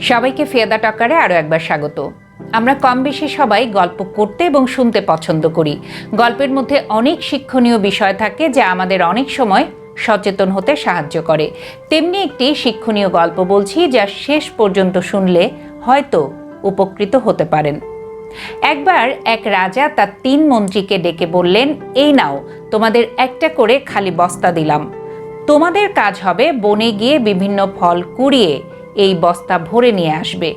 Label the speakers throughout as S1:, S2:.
S1: সবাইকে ফেয়াদা টকারে আরও একবার স্বাগত। আমরা কম বেশি সবাই গল্প করতে এবং শুনতে পছন্দ করি। গল্পের মধ্যে অনেক শিক্ষণীয় বিষয় থাকে যা আমাদের অনেক সময় সচেতন হতে সাহায্য করে। তেমনি একটি শিক্ষণীয় গল্প বলছি যা শেষ পর্যন্ত শুনলে হয়তো উপকৃত হতে পারেন। একবার এক রাজা তার তিন মন্ত্রীকে ডেকে বললেন, এই নাও, তোমাদের একটা করে খালি বস্তা দিলাম। তোমাদের কাজ হবে বনে গিয়ে বিভিন্ন ফল কুড়িয়ে এই বস্তা ভরে নিয়ে আসবে।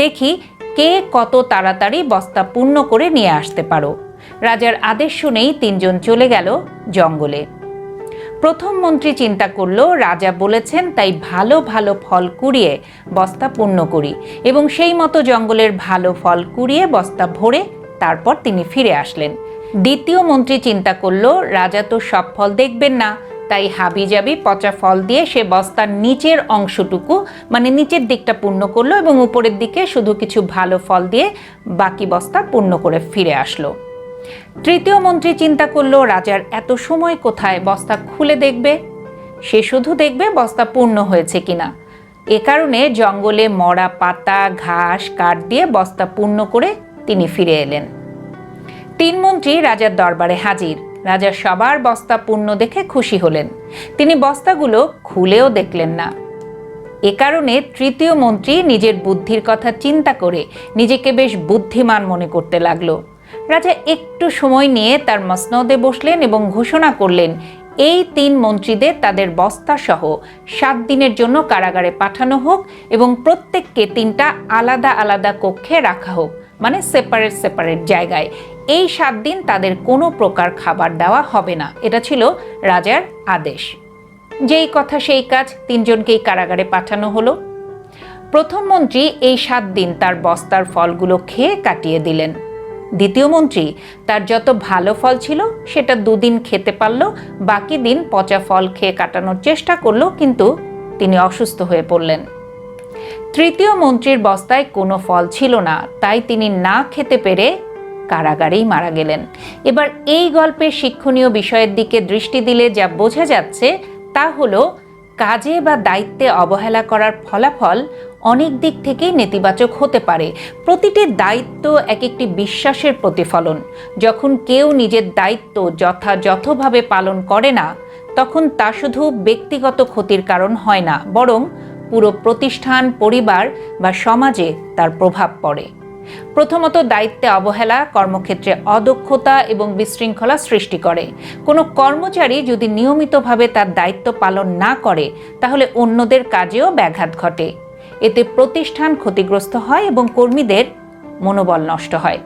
S1: দেখি কে কত তাড়াতাড়ি বস্তা পূর্ণ করে নিয়ে আসতে পারো। রাজার আদেশ শুনেই তিনজন চলে গেল জঙ্গলে। প্রথম মন্ত্রী চিন্তা করল, রাজা বলেছেন তাই ভালো ভালো ফল কুড়িয়ে বস্তা পূর্ণ করি এবং সেই মতো জঙ্গলের ভালো ফল কুড়িয়ে বস্তা ভরে তারপর তিনি ফিরে আসলেন। দ্বিতীয় মন্ত্রী চিন্তা করল, রাজা তো সব ফল দেখবেন না তাই হাবিজাবি পচা ফল দিয়ে সে বস্তার নিচের অংশটুকু মানে নিচের দিকটা পূর্ণ করল এবং উপরের দিকে শুধু কিছু ভালো ফল দিয়ে বাকি বস্তা পূর্ণ করে ফিরে আসলো। তৃতীয় মন্ত্রী চিন্তা করল, রাজার এত সময় কোথায় বস্তা খুলে দেখবে? সে শুধু দেখবে বস্তা পূর্ণ হয়েছে কিনা। এ কারণে জঙ্গলে মরা পাতা, ঘাস কাঠ দিয়ে বস্তা পূর্ণ করে তিনি ফিরে এলেন। তিন মন্ত্রী রাজার দরবারে হাজির। রাজা সবার বস্তা পূর্ণ দেখে খুশি হলেন। তিনি বস্তাগুলো খুলেও দেখলেন না। এ কারণে তৃতীয় মন্ত্রী নিজের বুদ্ধির কথা চিন্তা করে নিজেকে বেশ বুদ্ধিমান মনে করতে লাগল। রাজা একটু সময় নিয়ে তার মসনদে বসলেন এবং ঘোষণা করলেন, এই তিন মন্ত্রীদের তাদের বস্তা সহ সাত দিনের জন্য কারাগারে পাঠানো হোক এবং প্রত্যেককে তিনটা আলাদা আলাদা কক্ষে রাখা হোক মানে সেপারেট সেপারেট জায়গায়। এই সাত দিন তাদের কোনো প্রকার খাবার দেওয়া হবে না। এটা ছিল রাজার আদেশ। যেই কথা সেই কাজ তিনজনকেই কারাগারে পাঠানো হলো। প্রথম মন্ত্রী এই সাত দিন তার বস্তার ফলগুলো খেয়ে কাটিয়ে দিলেন। দ্বিতীয় মন্ত্রী, তার যত ভালো ফল ছিল সেটা দুদিন খেতে পারল, বাকি দিন পচা ফল খেয়ে কাটানোর চেষ্টা করল, কিন্তু তিনি অসুস্থ হয়ে পড়লেন। তৃতীয় মন্ত্রীর বস্তায় কোনো ফল ছিল না, তাই তিনি না খেতে পেরে কারাগারেই মারা গেলেন। এবার এই গল্পের শিক্ষণীয় বিষয়ের দিকে দৃষ্টি দিলে যা বোঝা যাচ্ছে তা হলো, কাজে বা দায়িত্বে অবহেলা করার ফলাফল অনেক দিক থেকেই নেতিবাচক হতে পারে। প্রতিটি দায়িত্ব এক একটি বিশ্বাসের প্রতিফলন। যখন কেউ নিজের দায়িত্ব যথাযথভাবে পালন করে না, তখন তা শুধু ব্যক্তিগত ক্ষতির কারণ হয় না, বরং পুরো প্রতিষ্ঠান, পরিবার বা সমাজে তার প্রভাব পড়ে। প্রথমত দায়িত্বে অবহেলা, কর্মক্ষেত্রে অদক্ষতা এবং বিশৃঙ্খলা সৃষ্টি করে। কোনো কর্মচারী যদি নিয়মিতভাবে তার দায়িত্ব পালন না করে, তাহলে অন্যদের কাজেও ব্যাঘাত ঘটে। এতে প্রতিষ্ঠান ক্ষতিগ্রস্ত হয় এবং কর্মীদের মনোবল নষ্ট হয়।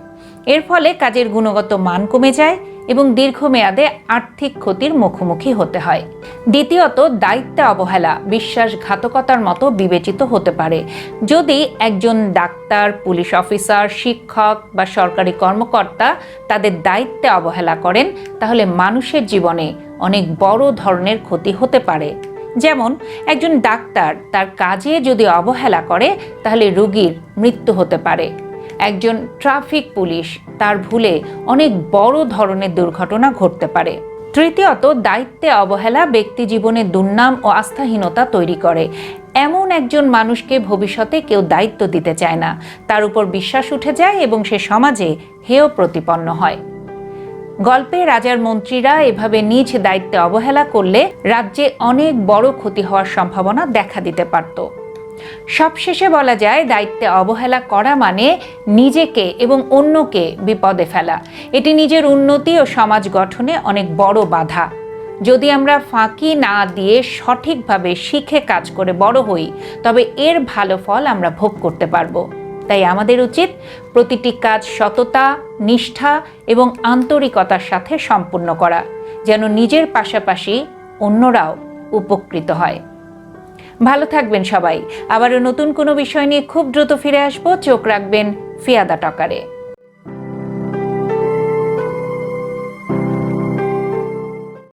S1: এর ফলে কাজের গুণগত মান কমে যায় এবং দীর্ঘমেয়াদে আর্থিক ক্ষতির মুখোমুখি হতে হয়। দ্বিতীয়ত, দায়িত্বে অবহেলা, বিশ্বাসঘাতকতার মতো বিবেচিত হতে পারে। যদি একজন ডাক্তার, পুলিশ অফিসার, শিক্ষক বা সরকারি কর্মকর্তা তাদের দায়িত্বে অবহেলা করেন, তাহলে মানুষের জীবনে অনেক বড় ধরনের ক্ষতি হতে পারে। যেমন, একজন ডাক্তার তার কাজে যদি অবহেলা করে, তাহলে রোগীর মৃত্যু হতে পারে। একজন ট্রাফিক পুলিশ। তার ভুলে অনেক বড় ধরনের দুর্ঘটনা ঘটতে পারে। তৃতীয়ত, দায়িত্বে অবহেলা ব্যক্তি জীবনে দুর্নাম ও আস্থাহীনতা তৈরি করে। এমন একজন মানুষকে ভবিষ্যতে কেউ দায়িত্ব দিতে চায় না। তার উপর বিশ্বাস উঠে যায় এবং সে সমাজে হেয় প্রতিপন্ন হয়। গল্পে রাজার মন্ত্রীরা এভাবে নিজ দায়িত্বে অবহেলা করলে রাজ্যে অনেক বড় ক্ষতি হওয়ার সম্ভাবনা দেখা দিতে পারত। সবশেষে বলা যায়, দায়িত্বে অবহেলা করা মানে নিজেকে এবং অন্যকে বিপদে ফেলা। এটি নিজের উন্নতি ও সমাজ গঠনে অনেক বড় বাধা। যদি আমরা ফাঁকি না দিয়ে সঠিকভাবে শিখে কাজ করে বড় হই, তবে এর ভালো ফল আমরা ভোগ করতে পারব। তাই আমাদের উচিত প্রতিটি কাজ সততা, নিষ্ঠা এবং আন্তরিকতার সাথে সম্পূর্ণ করা, যেন নিজের পাশাপাশি অন্যরাও উপকৃত হয়। ভালো থাকবেন সবাই। আবারও নতুন কোনো বিষয় নিয়ে খুব দ্রুত ফিরে আসব। চোখ রাখবেন ফিয়াদা টকারে